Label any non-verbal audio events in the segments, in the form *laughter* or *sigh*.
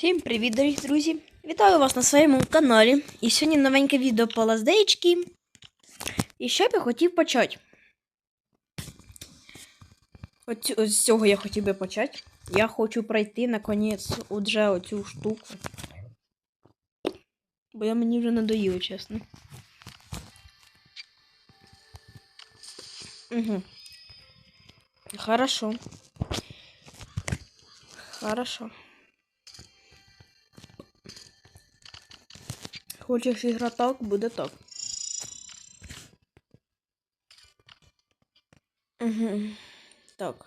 Всім привіт, дорогі друзі! Вітаю вас на своєму каналі. І сьогодні новеньке відео по лаздеєчки. І що б я хотів почати? От, з цього я хотів би почати. Я хочу пройти наконець уже оцю штуку. Бо я мені вже надоїло, чесно. Угу. Хорошо. Хорошо. Хочеш ігра так, буде так. Угу. Так.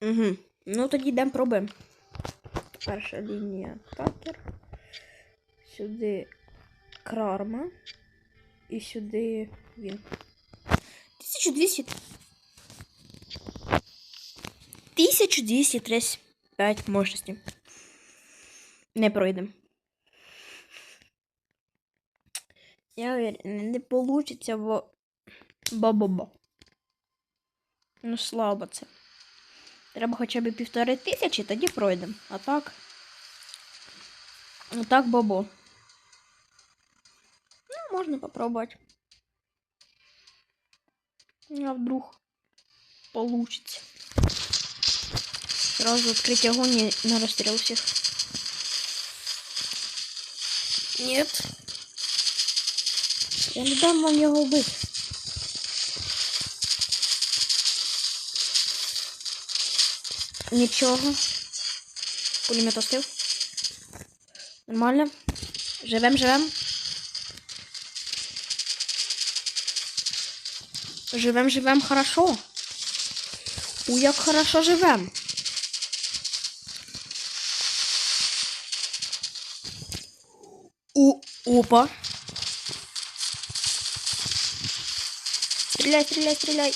Угу. Ну тоді йдемо пробуємо. Перша лінія такер. Сюди крарма. І сюди він. 1200. 1235 мощності. Не пройдемо. Я уверена, не получиться, бо. Бо-бо-бо. Ну, слабо це. Треба хоча б півтори тисячі, тоді пройдемо. А так. А так бобо. Ну, можна попробувати. А вдруг получится. Сразу открыть огонь и на расстрел всех. Нет. Я не дам вам його вбити. Нічого. Пулемет остив. Нормально. Живем, живем. Живем, живем хорошо. У як хорошо живем. Опа. Стреляй, стреляй, стреляй.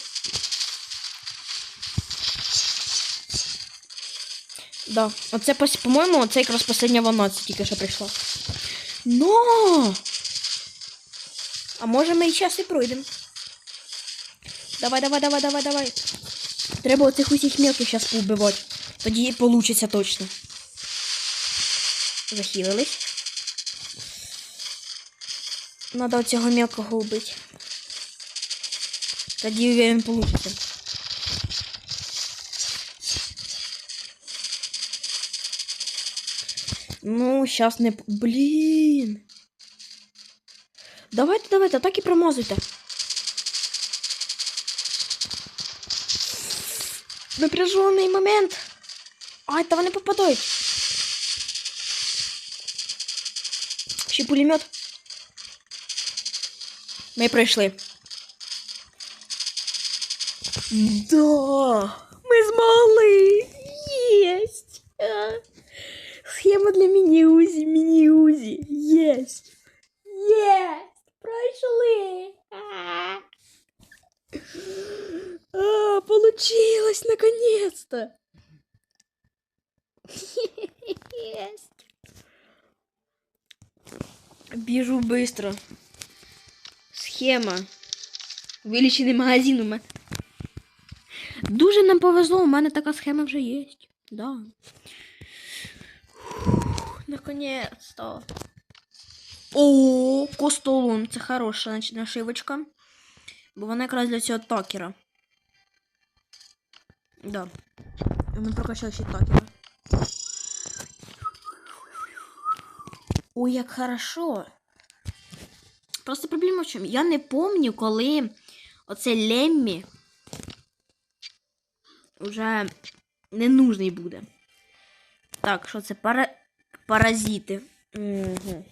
Да, оце, по-моєму, оце якраз последня волна, це тільки що прийшла. Но! А може ми і час і пройдемо. Давай, давай, давай, давай, давай. Треба оцих усіх мелких зараз поубивати. Тоді получиться точно. Захилились. Надо оцього мелкого убити. Тоді уверен получится. Ну, сейчас не... Блин. Давайте, давайте, так і промазуйте. Напряжений момент. Ай, та вони попадають. Ще пулемет. Ми пройшли. Да, ми змогли. Єсть. А. Схема для міні-узі, міні-узі. Єсть. Єсть. Пройшли. А. А, получилось наконец-то. Есть. Бежу быстро. Схема. Вилічений магазин у мене. Дуже нам повезло, у мене така схема вже є. Да. Наконец-то. О, костолом. Це хороша нашивочка. Бо вона якраз для цього такера. Да. Ми прокачали ще такера. Ой, як хорошо. Просто проблема в чому? Я не помню, коли оце Леммі вже не нужний буде. Так, що це? Пара... Паразити. Угу.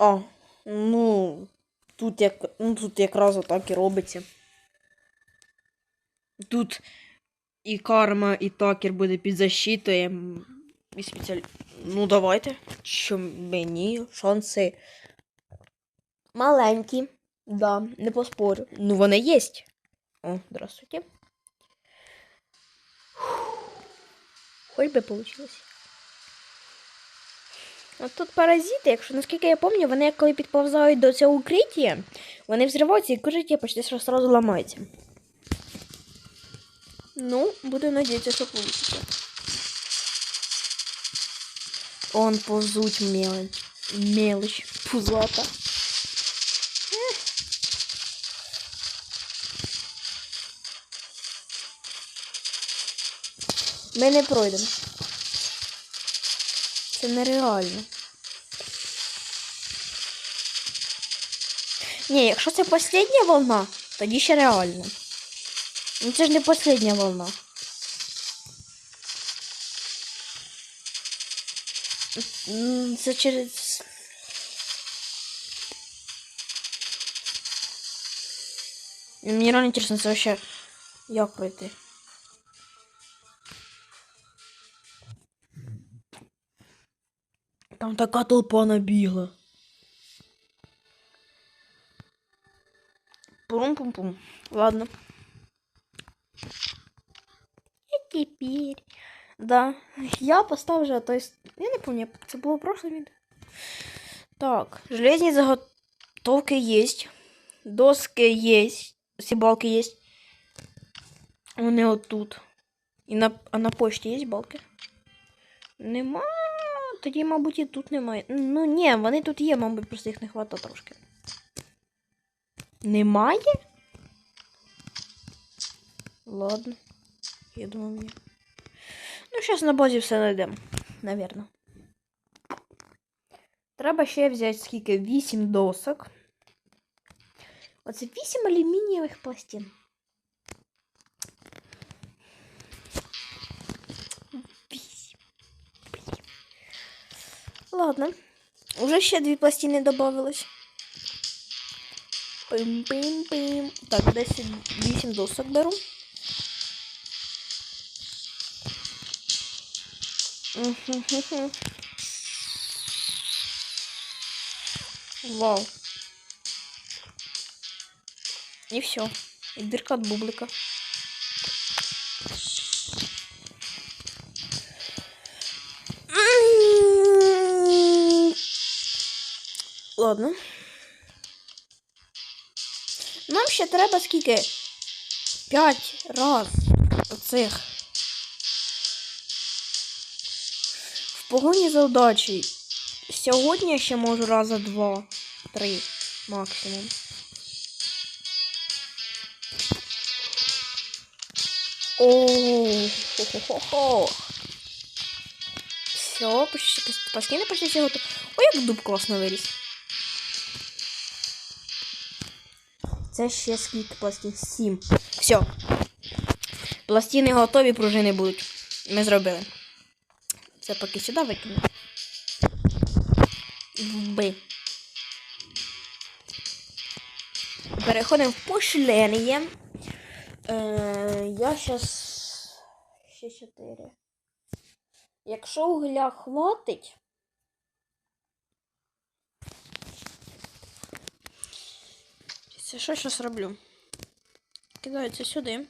А, ну, тут як, ну, тут якраз отак і робиться. Тут і карма, і такер буде під защитою. І спеціаль... Ну, давайте. Що мені шанси маленькі. Да, не поспорю. Ну, вони є. О, здравствуйте. Хоч би получилось. От тут паразити, якщо наскільки я пам'ятаю, вони коли підповзають до цього укриття, вони взриваються і укриття почти сразу ламається. Ну, будемо надіятися, що вийде. Он повзуть мелочь. Мелочь. Пузата. Ми не пройдемо. Це нереально. Ні, якщо це остання волна, тоді ще реально. Ну це ж не остання волна. Це через. Мені реально інтересно, це вообще як пройти. Там така толпа набігла. Пум-пум-пум. Ладно. И теперь. Да. Я поставлю, то есть... Помню, це було прошлое відео. Так, железні заготовки есть. Доски есть. Всі балки есть. Вони отут. І на, а на почті є балки? Нема. Тоді, мабуть, і тут немає. Ну ні, вони тут є, мабуть, просто їх не хватає трошки. Немає? Ладно. Я думаю, ні. Ну, зараз на базі все знайдемо. Навірно. Треба ще взяти скільки? 8 досок. Оце 8 алюмінієвих пластин. Вісім. Блін. Ладно. Уже ще дві пластини добавилось. Пим-пим-пим. Так, десь 8 досок беру. Мгм-гм-гм. Вау. И все. И дырка от бублика. Ладно. Нам ще треба скільки? П'ять раз оцих. В погоні за удачею. Сьогодні я ще можу раза два, три максимум. О, хо-хо-хо-хо. Все, почти, пластини почти всі готові. Ой, як дуб класно виріс. Це ще скільки пластин? Сім. Все. Пластини готові, пружини будуть. Ми зробили. Це поки сюди викину. Б. Переходимо в пошлення. Е, я щас. Ще чотири. Якщо угля хватить. Це що зараз роблю? Це сюди.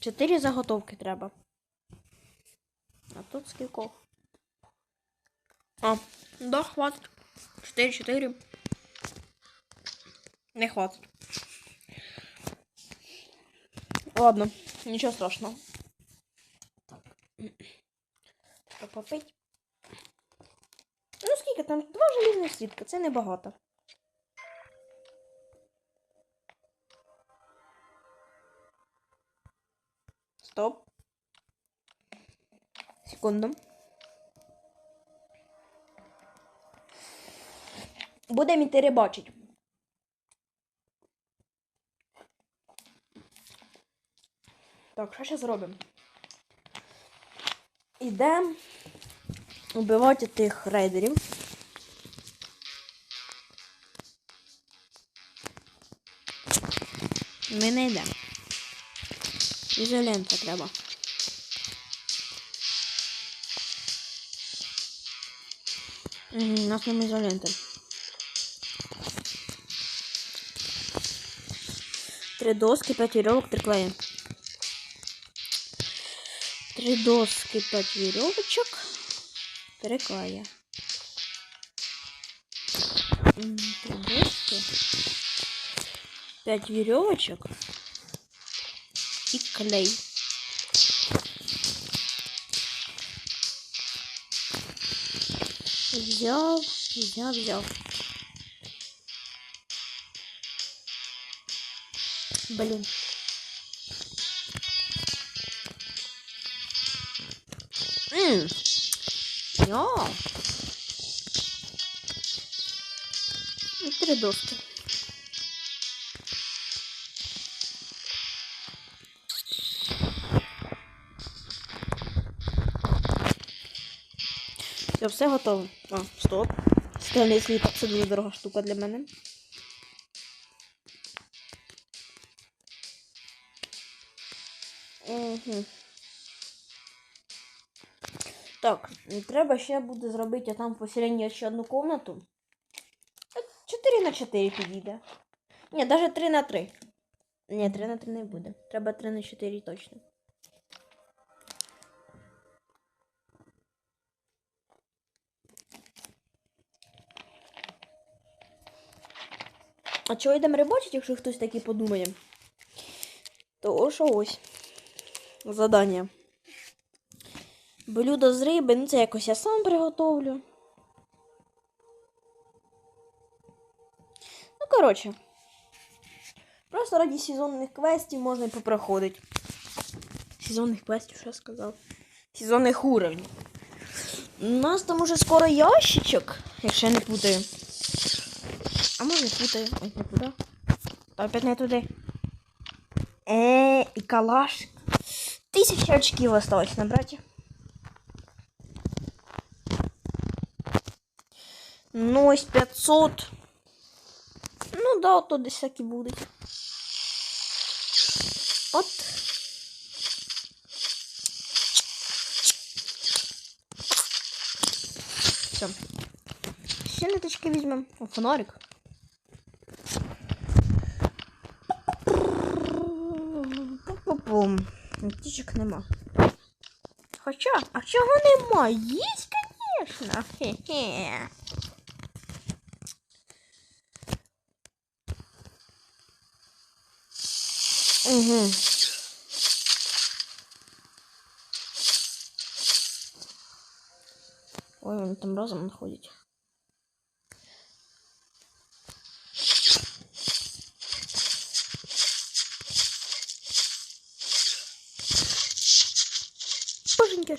Чотири заготовки треба. Тут скількох? А, да, хватить. 4-4. Не хватить. Ладно, нічого страшного. Так. Попить. Ну, скільки там? Два желізних слідка, це небагато. Стоп. Секунду. Будемо йти рибачить. Так, що зараз робимо? Ідемо убивати тих рейдерів. Ми не йдемо. Ізолента треба. Нас нема ізоленти. Три доски, п'ять вірьовок, три клеї. Три доски, п'ять вірьовочок, три клея. Три доски. Пять веревочек. И клей. Взял, взял, взял. Блин. М. Йо. И Три доски. Все, все готово. А, стоп. Скельний сліпок це дуже дорога штука для мене. Угу. Так, треба ще буде зробити там поселення ще одну комнату. 4 на 4 підійде. Ні, навіть 3 на 3. Ні, 3 на 3 не буде. Треба 3 на 4 точно. А чого йдемо рибачити, якщо хтось такий подумає? То що ось. Задання. Блюдо з риби, ну це якось я сам приготовлю. Ну, коротше. Просто раді сезонних квестів можна і попроходити. Сезонних квестів, що я сказав? Сезонних уровнів. У нас там уже скоро ящичок, якщо я не путаю. А може путаю. Ой, не туди. Та опять не туди. Е, і калаш. Тисяча очків осталось набрати. Ну, ось 500. Ну, да, то десь всякі будуть. От. Все. Ще ниточки візьмемо. Фонарик. Птичок нема. Хоча, а чого нема? Єсть, звісно. Хе-хе. Угу. Ой, вони там разом находять. Боженьки.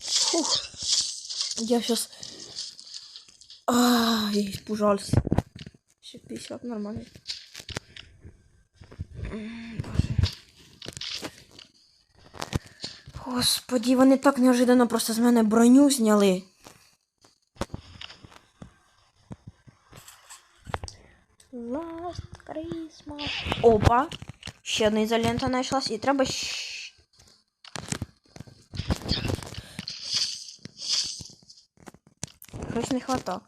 Фух. Я сейчас... А, я испужался. Ще 50 нормально. Господи, вони так неожиданно просто з мене броню зняли. Last Christmas. Опа. Ще одна ізолента знайшлась. І треба. Щось не хватало.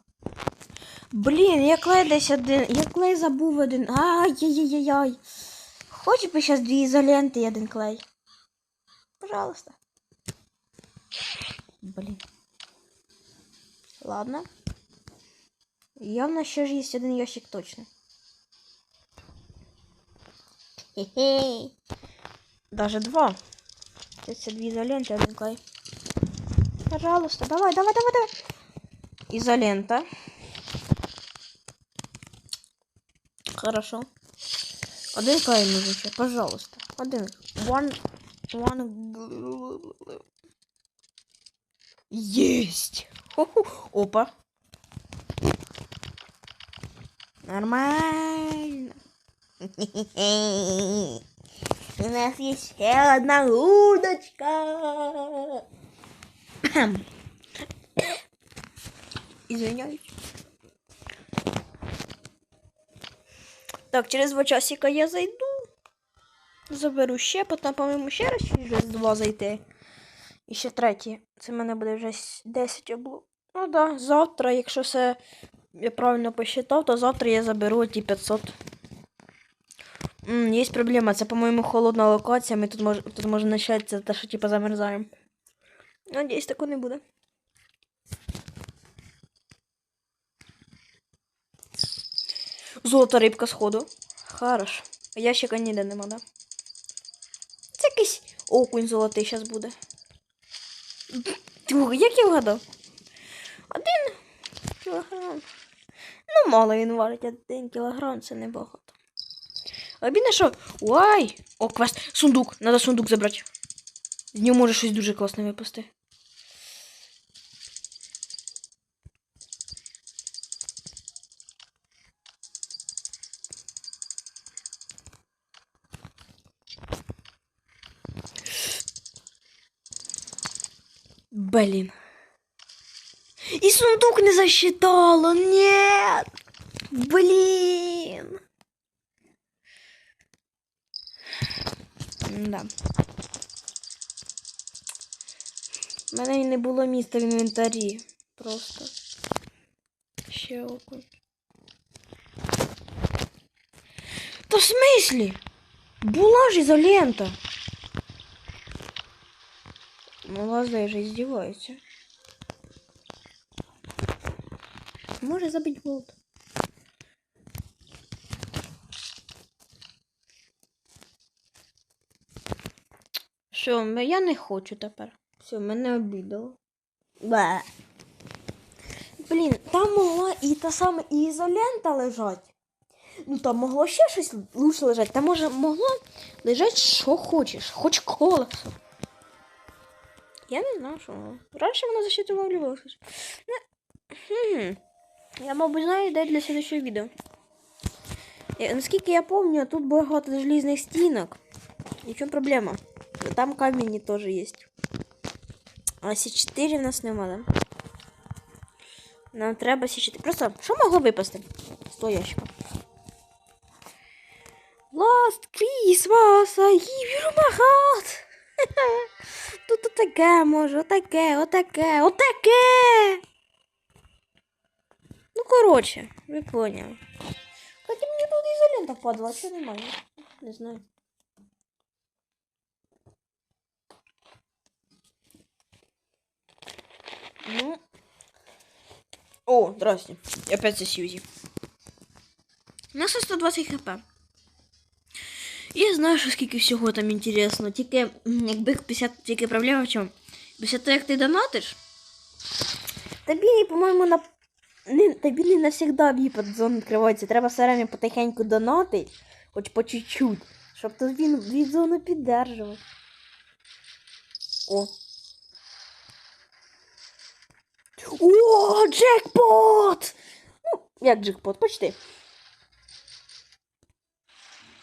Блін, я клей десь один. Я клей забув один. Ай-яй-яй-яй. Хоч би зараз дві ізоленти і один клей. Пожалуйста. Блін. Ладно. Явно ще ж є один ящик точно. Хе-хе. Даже два. Це дві ізоленти, один клей. Пожалуйста, давай, давай, давай, давай. Изолента. Хорошо. Один клей нужен пожалуйста. Один. One. One. Есть. Ху-ху. Опа. Нормально. У нас есть ще одна удочка. Извиняюсь. Так, через два часика я зайду. Заберу ще, потім, по-моєму, ще раз через два зайти. І ще третє. Це в мене буде вже 10 облу. Ну да, завтра, якщо все я правильно посчитав, то завтра я заберу ті 500. М, є проблема, це, по-моєму, холодна локація, ми тут може, тут може початися те, що типу замерзаємо. Надіюсь, такого не буде. Золота рибка сходу. Хорош. Ящика ніде нема, да? Це якийсь окунь золотий зараз буде. Тьфу, Як я вгадав? Один кілограм. Ну, мало він важить, один кілограм це небагато. Обідно, що. Ой! О, квест. Сундук. Надо сундук забрати. З нього може щось дуже класне випасти. Блин. И сундук не засчитала. Нет. Блин. Да. У мене і не було місця в інвентарі. Просто. Ще окунь. Та в смислі? Була ж ізолента. Молодая же издевается. Може забить болт. М- я не хочу тепер. Все, мене обідало. Бе. Блін, там могла і та сама і ізолента лежать. Ну там могло ще щось лучше лежати. Там може могло лежати що хочеш, хоч колесо. Я не знаю, що воно. Раніше воно засчитувало щось. Ну, хм. Я, мабуть, знаю, де для следующего відео. Е, Наскільки я пам'ятаю, тут багато желізних стінок. І в чому проблема? Там камені теж є. А С4 в нас нема, да? Нам треба С4. Просто, що могло випасти? з того ящика? Last Christmas, I give you my heart. *laughs* Тут отаке може, отаке, отаке, отаке. Ну, коротше, ви поняли. Кстати, мені тут ізолента падала, що немає? Не знаю. Ну. О, здрасте. Опять це Сьюзі. У нас 120 хп. Я знаю, що скільки всього там інтересно. Тільки, якби 50, тільки проблема в чому? Після того, як ти донатиш, тобі, по-моєму, на... не, тобі не навсегда віпад зон відкривається. Треба все время потихеньку донатити, хоч по чуть-чуть, щоб тобі від зону піддержувати. О. О, джекпот! Ну, як джекпот, почти.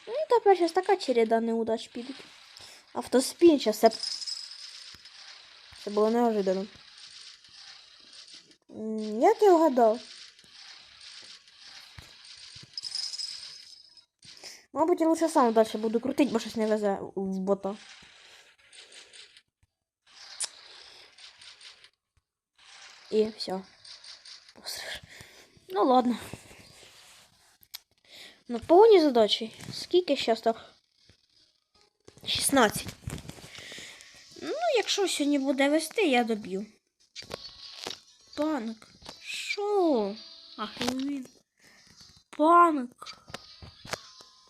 Ну тепер зараз така череда неудач піде. Автоспін зараз це. Це було неожиданно. Як я вгадав? Мабуть, я лучше сам далі буду крутити, бо щось не везе в бота. І все. Ну ладно. Ну, повні задачі. Скільки зараз так? 16. Ну, якщо сьогодні буде вести, я доб'ю. Паник. Що? Ах, він. Паник.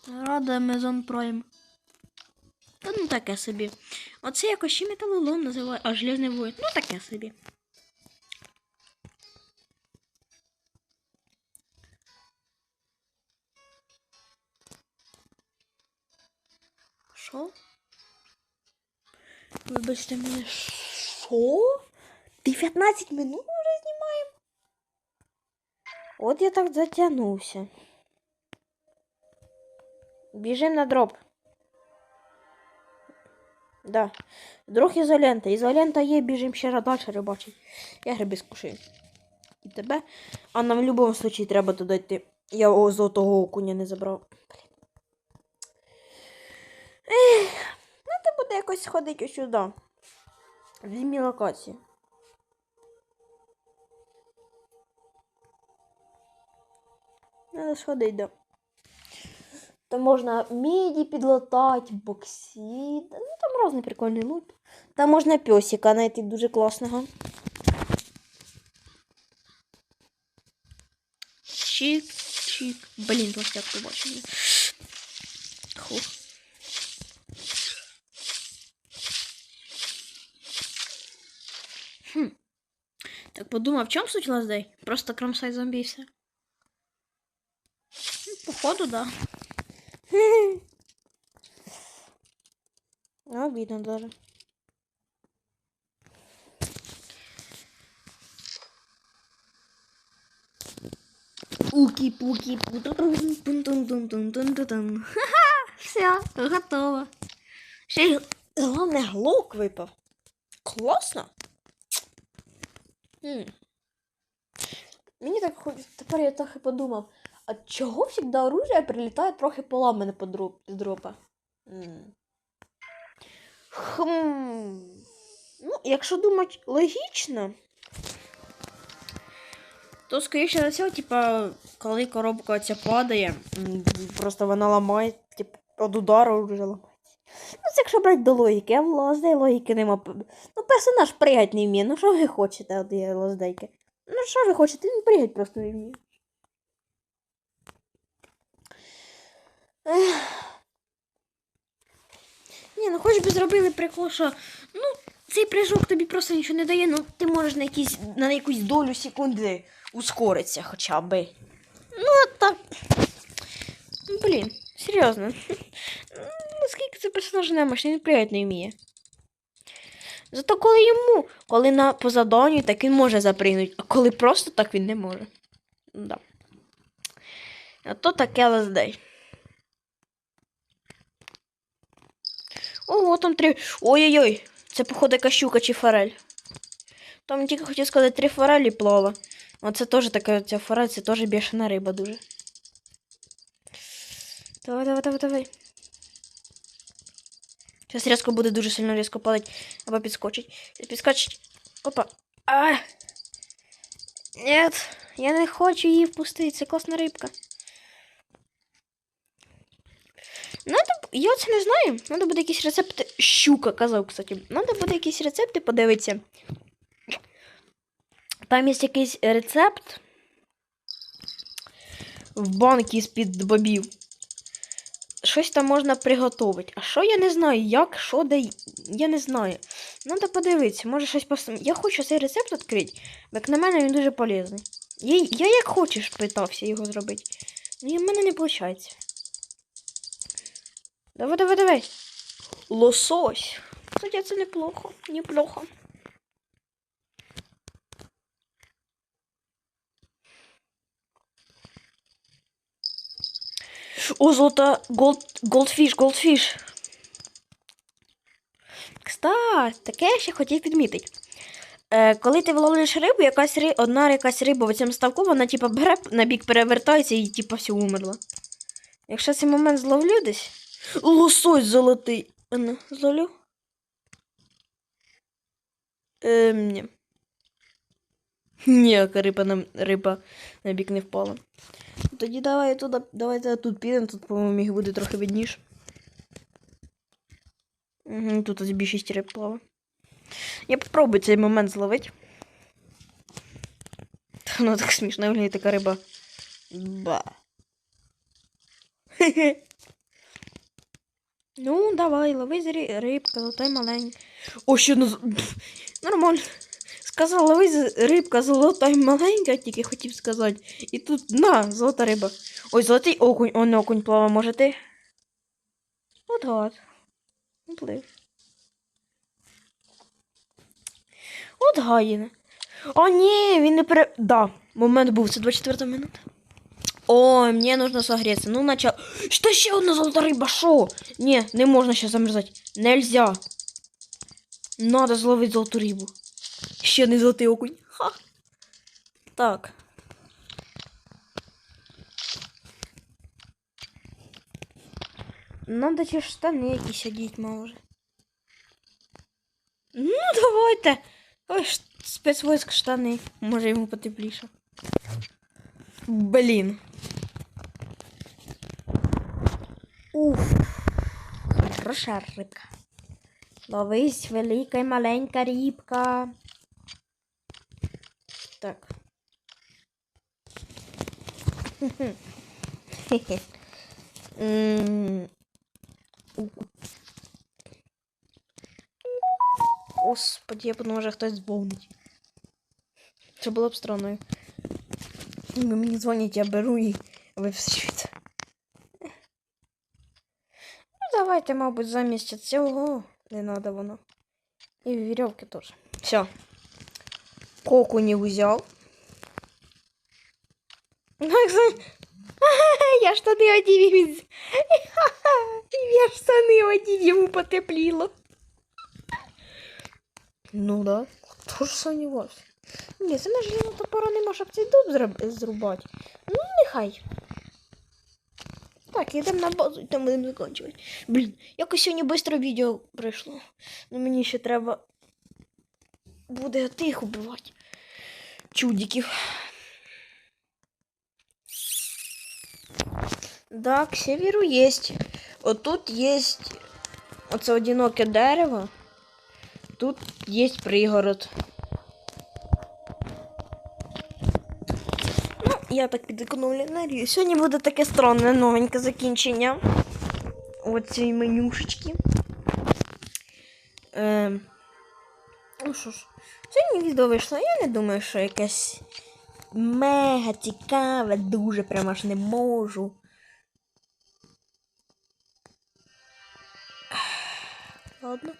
Рада Amazon Prime. Та ну таке собі. Оце якось ще металолом називає, а железний воїн. Ну таке собі. Вибачте мене, що? 19 минут ми вже знімаємо? От я так затягнувся. Біжим на дроп. Да. Друг ізолента. Ізолента є, біжим ще раз далі рибачить. Я гриби скушаю. І тебе. А нам в будь-якому випадку треба туди йти. Я о, золотого окуня не забрав. Ех, треба буде якось сходити ось сюди. В зимі локації. Надо сходити, да. Там можна міді підлатати, боксит. Ну там різний прикольний лут. Там можна пьосика знайти дуже класного. Чик, Чик. Блін, побачив. мене. Хух. Хм. Так подумав, в чому суть лаздей? Просто кромсай зомбі і все. Ну, Походу, да. Обидно даже. Уки-пуки пу Ха-ха, все, готово. Ще й головне глок випав. Класно. Мені так хо- тепер я трохи подумав, а чого завжди оружие прилітає трохи поламане по дропа? Хм. Ну, якщо думати логічно, то скоріше за все, типа, коли коробка ця падає, просто вона ламає, типу, від удару вже ламається. Ну, це якщо брати до логіки, а в лоздей логіки нема. Ну, персонаж пригать не вміє. Ну що ви хочете від є лоздейки? Ну що ви хочете? Він пригать просто не вміє. Ні, ну хоч би зробили прикол, що ну, цей прыжок тобі просто нічого не дає, ну ти можеш на якісь на якусь долю секунди ускоритися хоча б. Ну, так. Ну, Блін, серйозно. Ну, скільки це персонаж немощний, він пригати не вміє. Зато коли йому, коли на по так він може запригнути, а коли просто так він не може. Да. А то таке лаздей. Ого, там три. Ой-ой-ой, це походу яка щука чи форель. Там тільки хотів сказати три форелі плава. А це теж така ця форель, це теж бешена риба дуже. Давай, давай, давай, давай. Зараз різко буде дуже сильно різко падати, або підскочить. Підскочить. Опа. А! Нет, я не хочу її впустити, це класна рибка. Надо, я це не знаю. Надо буде якісь рецепти. Щука казав, кстати. Надо буде якісь рецепти подивитися. Там є якийсь рецепт в банки з-під бобів. Щось там можна приготувати. А що я не знаю, як, що, де. Я не знаю. Надо подивитися, може щось пос... Я хочу цей рецепт відкрити, як на мене він дуже полезний. Я, я як хочеш питався його зробити. Ну, в мене не виходить. Давай, давай, давай. Лосось. Кстати, це неплохо. Неплохо. О, золота голд, голдфіш, голдфіш. Кстати, таке я ще хотів підмітити. Е, коли ти виловлюєш рибу, якась ри... одна якась риба в цьому ставку, вона типа бере на бік перевертається і типа все умерла. Якщо цей момент зловлю десь. Лосось золотий. А ну, зловлю? Ем, ні. Ніяка риба на, риба на бік не впала. Тоді давай туди, давайте тут підемо, тут, по-моєму, їх буде трохи видніше. Угу, тут ось більшість риб плаває. Я попробую цей момент зловити. Та Воно так смішно виглядає така риба. Ба. *laughs* Ну, давай, лови рибка, золотой маленький. О, ще одна. Нормально. Сказав, лови рибка золота й маленька, тільки хотів сказати. І тут на, золота риба. Ой, золотий окунь, он окунь плава, може ти? От от. Плив. От гаїне. О, ні, він не пере... Да, момент був, це 24 минута. Ой, мне нужно согреться. Ну, начал. Что еще одна золотая рыба? Шо? Не, не можно сейчас замерзать. Нельзя. Надо зловить золоту рибу. Ще один золотий окунь. Ха. Так. Надо ті штани якісь одіть, може. Ну, давайте. Ой, спецвойск штани. Може йому потепліше. Блін. Уф. Хороша рибка. Ловись, велика і маленька рибка. Так. Господи, я подумала, може хтось дзвонить. Це було б странно. Ви мені дзвонять, я беру і ви все. Ну, давайте, мабуть, замість цього не надо воно. І вірьовки теж. Все. Коку не взяв. Ну, *laughs* як за- Я штани *laughs* одів. Я штани одів, йому потепліло. Ну да, хто ж сумнівався? Ні, це можливо топора нема, щоб цей дуб зроб- зрубати. Ну, нехай. Так, йдемо на базу і там будемо закінчувати. Блін, якось сьогодні швидко відео пройшло. Ну мені ще треба буде тих убивати. Чудиків. Да, к северу есть. Вот тут есть оце одиноке дерево. Тут есть пригород. Ну, я так підекономлю енергію. Сьогодні буде таке странне новеньке закінчення. Оцієї менюшечки. Ем, ну що ж, сьогодні відео вийшло. Я не думаю, що якесь мега цікаве, дуже прямо аж не можу. Ладно.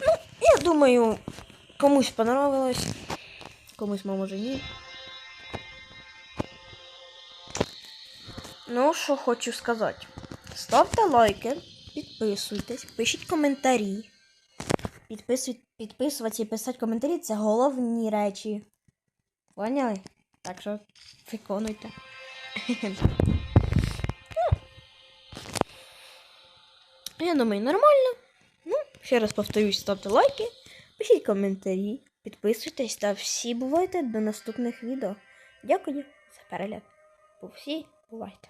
Ну, я думаю, комусь понравилось, комусь, може, ні. Ну, що хочу сказати. Ставте лайки, підписуйтесь, пишіть коментарі. Підписуй, підписуватися і писати коментарі це головні речі. Поняли? Так що виконуйте. Ну, Я думаю, нормально. Ну, ще раз повторюсь, ставте лайки, пишіть коментарі, підписуйтесь та всі бувайте до наступних відео. Дякую за перегляд. Всі бувайте.